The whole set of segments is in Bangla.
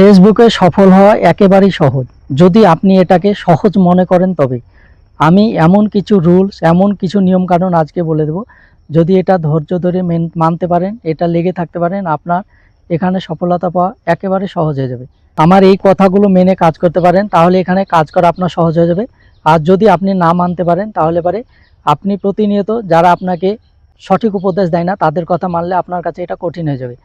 ফেসবুকে সফল হওয়া একেবারেই সহজ। যদি আপনি এটাকে সহজ মনে করেন তবে। আমি এমন কিছু রুলস, এমন কিছু নিয়মকানুন আজকে বলে দেব। যদি এটা ধৈর্য ধরে মেন- মানতে পারেন, এটা লেগে থাকতে পারেন, আপনার এখানে সফলতা পাওয়া একেবারে সহজ হয়ে যাবে। আমার এই কথাগুলো মেনে কাজ করতে পারেন, তাহলে এখানে কাজ করা আপনার সহজ হয়ে যাবে। আর যদি আপনি না মানতে পারেন, তাহলে পারে আপনি প্রতিনিয়ত যারা আপনাকে সঠিক উপদেশ দেয় না, তাদের কথা মানলে আপনার কাছে এটা কঠিন হয়ে যাবে।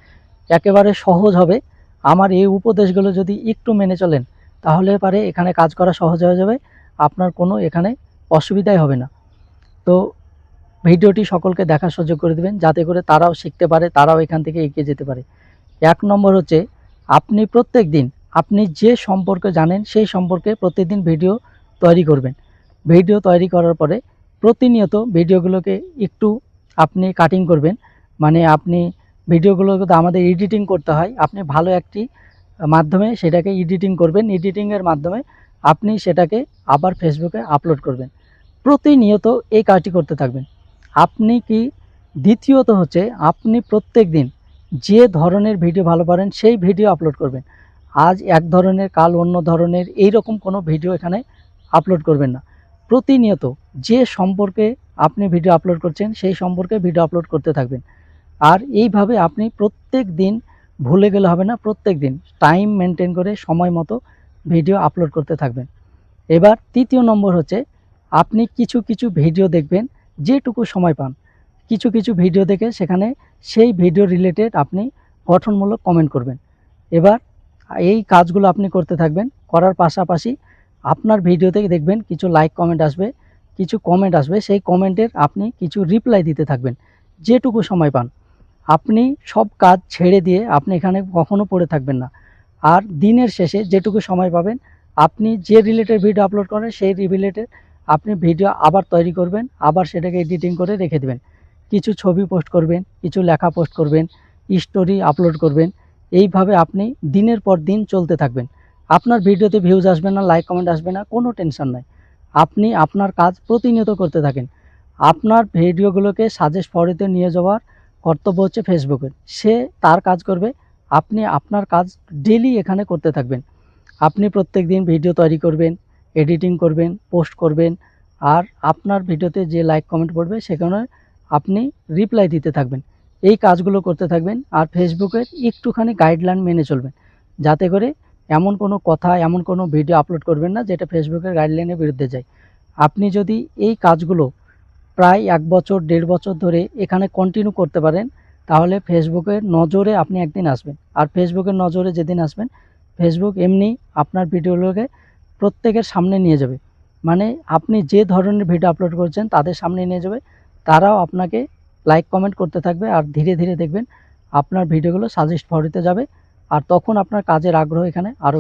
একেবারে সহজ হবে। আমার এই উপদেশগুলো যদি একটু মেনে চলেন, তাহলে পারে এখানে কাজ করা সহজ হয়ে যাবে, আপনার কোনো এখানে অসুবিধাই হবে না। তো ভিডিওটি সকলকে দেখার সুযোগ করে দেবেন, যাতে করে তারাও শিখতে পারে, তারাও এখান থেকে এগিয়ে যেতে পারে। এক নম্বর হচ্ছে, আপনি প্রত্যেক দিন, আপনি যে সম্পর্কে জানেন, সেই সম্পর্কে প্রত্যেকদিন ভিডিও তৈরি করবেন। ভিডিও তৈরি করার পরে প্রতিনিয়ত ভিডিওগুলোকে একটু আপনি কাটিং করবেন মানে আপনি ভিডিওগুলোকে তো আমাদের এডিটিং করতে হয়। আপনি ভালো একটি মাধ্যমে সেটাকে এডিটিং করবেন। এডিটিংয়ের মাধ্যমে আপনি সেটাকে আবার ফেসবুকে আপলোড করবেন। প্রতিনিয়ত এই কাজটি করতে থাকবেন। আপনি কি দ্বিতীয়ত হচ্ছে আপনি প্রত্যেক দিন যে ধরনের ভিডিও ভালো পারেন, সেই ভিডিও আপলোড করবেন। আজ এক ধরনের, কাল অন্য ধরনের এই রকম কোনো ভিডিও এখানে আপলোড করবেন না। প্রতিনিয়ত যে সম্পর্কে আপনি ভিডিও আপলোড করছেন, সেই সম্পর্কে ভিডিও আপলোড করতে থাকবেন। আর এইভাবে আপনি প্রত্যেক দিন ভুলে গেলে হবে না, প্রত্যেক দিন টাইম মেনটেন করে সময় মতো ভিডিও আপলোড করতে থাকবেন। এবার তৃতীয় নম্বর হচ্ছে, আপনি কিছু কিছু ভিডিও দেখবেন, যেটুকু সময় পান। কিছু কিছু ভিডিও দেখে সেখানে সেই ভিডিও রিলেটেড আপনি গঠনমূলক কমেন্ট করবেন। এবার এই কাজগুলো আপনি করতে থাকবেন, করার পাশাপাশি আপনার ভিডিওতে দেখবেন কিছু লাইক কমেন্ট আসবে, কিছু কমেন্ট আসবে, সেই কমেন্টের আপনি কিছু রিপ্লাই দিতে থাকবেন, যেটুকু সময় পান। আপনি সব কাজ ছেড়ে দিয়ে আপনি এখানে কখনো পড়ে থাকবেন না। আর দিনের শেষে যেটুকু সময় পাবেন, আপনি যে রিলেটেড ভিডিও আপলোড করেন, সেই রিলেটেড আপনি ভিডিও আবার তৈরি করবেন, আবার সেটাকে এডিটিং করে রেখে দেবেন। কিছু ছবি পোস্ট করবেন, কিছু লেখা পোস্ট করবেন স্টোরি আপলোড করবেন, এইভাবে আপনি দিনের পর দিন চলতে থাকবেন। আপনার ভিডিওতে ভিউজ আসবে না লাইক কমেন্ট আসবে না, কোনো টেনশন নাই। আপনি আপনার কাজ প্রতিনিয়ত করতে থাকেন। আপনার ভিডিওগুলোকে সাজেস্ট ফরিতে নিয়ে যাওয়ার কর্তব্য হচ্ছে ফেসবুকের। সে তার কাজ করবে, আপনি আপনার কাজ ডেলি এখানে করতে থাকবেন। আপনি প্রত্যেক দিন ভিডিও তৈরি করবেন, এডিটিং করবেন, পোস্ট করবেন, আর আপনার ভিডিওতে যে লাইক, কমেন্ট পড়বে সেখানে আপনি রিপ্লাই দিতে থাকবেন। এই কাজগুলো করতে থাকবেন আর ফেসবুকের একটুখানি গাইডলাইন মেনে চলবেন। যাতে করে এমন কোনো কথা, এমন কোনো ভিডিও আপলোড করবেন না যেটা ফেসবুকের গাইডলাইনের বিরুদ্ধে যায়। আপনি যদি এই কাজগুলো প্রায় এক বছর, দেড় বছর ধরে এখানে কন্টিনিউ করতে পারেন। তাহলে ফেসবুকের নজরে আপনি একদিন আসবেন। আর ফেসবুকের নজরে যেদিন আসবেন ফেসবুক এমনি আপনার ভিডিওগুলোকে প্রত্যেকের সামনে নিয়ে যাবে। মানে আপনি যে ধরনের ভিডিও আপলোড করছেন, তাদের সামনে নিয়ে যাবে। তারাও আপনাকে লাইক কমেন্ট করতে থাকবে আর ধীরে ধীরে দেখবেন আপনার ভিডিওগুলো সাজেস্ট ফরিতে যাবে। আর তখন আপনার কাজের আগ্রহ এখানে আরও